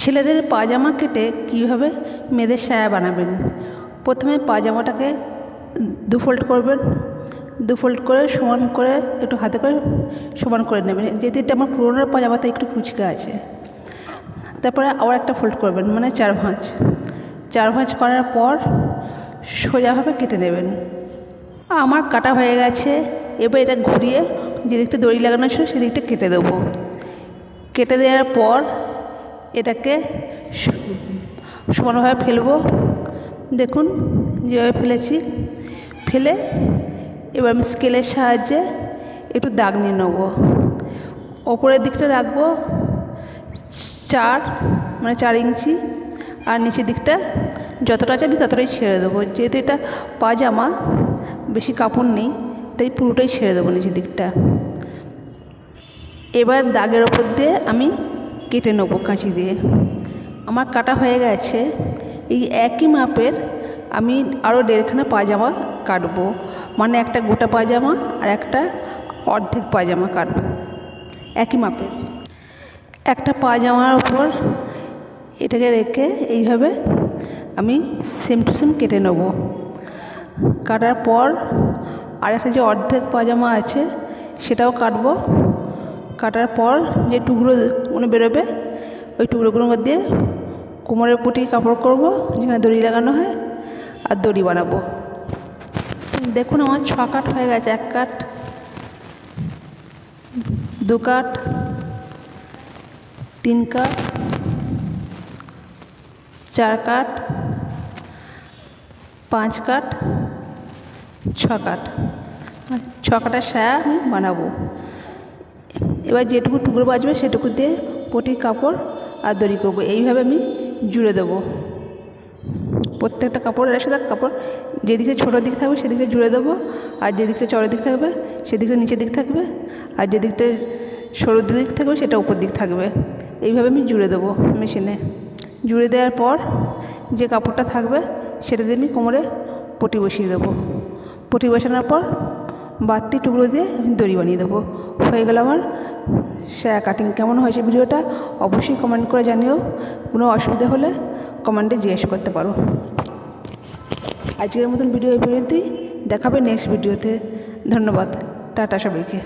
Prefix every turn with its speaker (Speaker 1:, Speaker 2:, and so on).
Speaker 1: ছেলেদের পাজামা কেটে কীভাবে মেয়েদের সায়া বানাবেন? প্রথমে পাজামাটাকে দু করবেন। দু করে, সমান করে, একটু হাতে করে সমান করে নেবেন। যেহেতু এটা আমার পুরোনো পাজামাতে একটু কুচকে আছে। তারপরে আবার একটা ফোল্ড করবেন মানে চার ভাঁজ। চার ভাঁজ করার পর সোজাভাবে কেটে নেবেন। আমার কাটা হয়ে গেছে, এবার এটা ঘুরিয়ে যেদিকটা দড়ি লাগানো ছিল, সেদিকটা কেটে দেবো। কেটে দেওয়ার পর এটাকে সমানভাবে ফেলব। দেখুন, যেভাবে ফেলেছি। ফেলে এবার আমি স্কেলের সাহায্যে একটু দাগ নিয়ে নেব। ওপরের দিকটা রাখব চার মানে চার ইঞ্চি, আর নিচের দিকটা যতটা চাবি ততটাই ছেড়ে দেবো। যেহেতু এটা পাজামা বেশি কাপড় নেই, তাই পুরোটাই ছেড়ে দেবো নিচের দিকটা। এবার দাগের ওপর দিয়ে আমি কেটে নেব কাঁচি দিয়ে। আমার কাটা হয়ে গেছে। এই একই মাপের আমি আরও দেড়খানা পাজামা কাটবো। মানে একটা গোটা পাজামা আর একটা অর্ধেক পাজামা কাটবো। একই মাপের। একটা পাজামার ওপর এটাকে রেখে এইভাবে আমি সেম টু সেম কেটে নেব। কাটার পর আর একটা যে অর্ধেক পাজামা আছে, সেটাও কাটবো। কাটার পর যে টুকরো মানে বেরোবে, ওই টুকরোগুলোর মধ্যে কোমরের পুটি কাপড় করব, যেখানে দড়ি লাগানো হয়, আর দড়ি বানাবো। দেখুন আমার ছ কাট হয়ে গেছে, এক কাট, দু কাট, তিন কাট, চার কাট, পাঁচ কাট, ছ কাট। ছ কাটার সায়া আমি বানাবো। এবার যেটুকু টুকরো বাজবে সেটুকু দিয়ে পটির কাপড় আর দড়ি করব। এইভাবে আমি জুড়ে দেবো। প্রত্যেকটা কাপড়ের সাথে কাপড়। যেদিকে ছোটো দিক থাকবে সেদিকে জুড়ে দেবো। আর যেদিকটা চড়ো দিক থাকবে সেদিকটা নিচের দিক থাকবে। আর যেদিকটা সরু দিক থাকবে সেটা উপর দিক থাকবে। এইভাবে আমি জুড়ে দেবো মেশিনে। জুড়ে দেওয়ার পর যে কাপড়টা থাকবে সেটা দিয়ে আমি কোমরে পটি বসিয়ে দেবো। পটি বসানোর পর বাড়তি টুকরো দিয়ে আমি দড়ি বানিয়ে দেবো। হয়ে গেল আমার সায়া কাটিং কেমন হয়েছে ভিডিওটা অবশ্যই কমেন্ট করে জানিও। কোনো অসুবিধা হলে কমেন্টে জিজ্ঞেস করতে পারো। আজকের মতন ভিডিও এই পর্যন্তই। দেখাবে নেক্সট ভিডিওতে ধন্যবাদ। টাটা সবাইকে।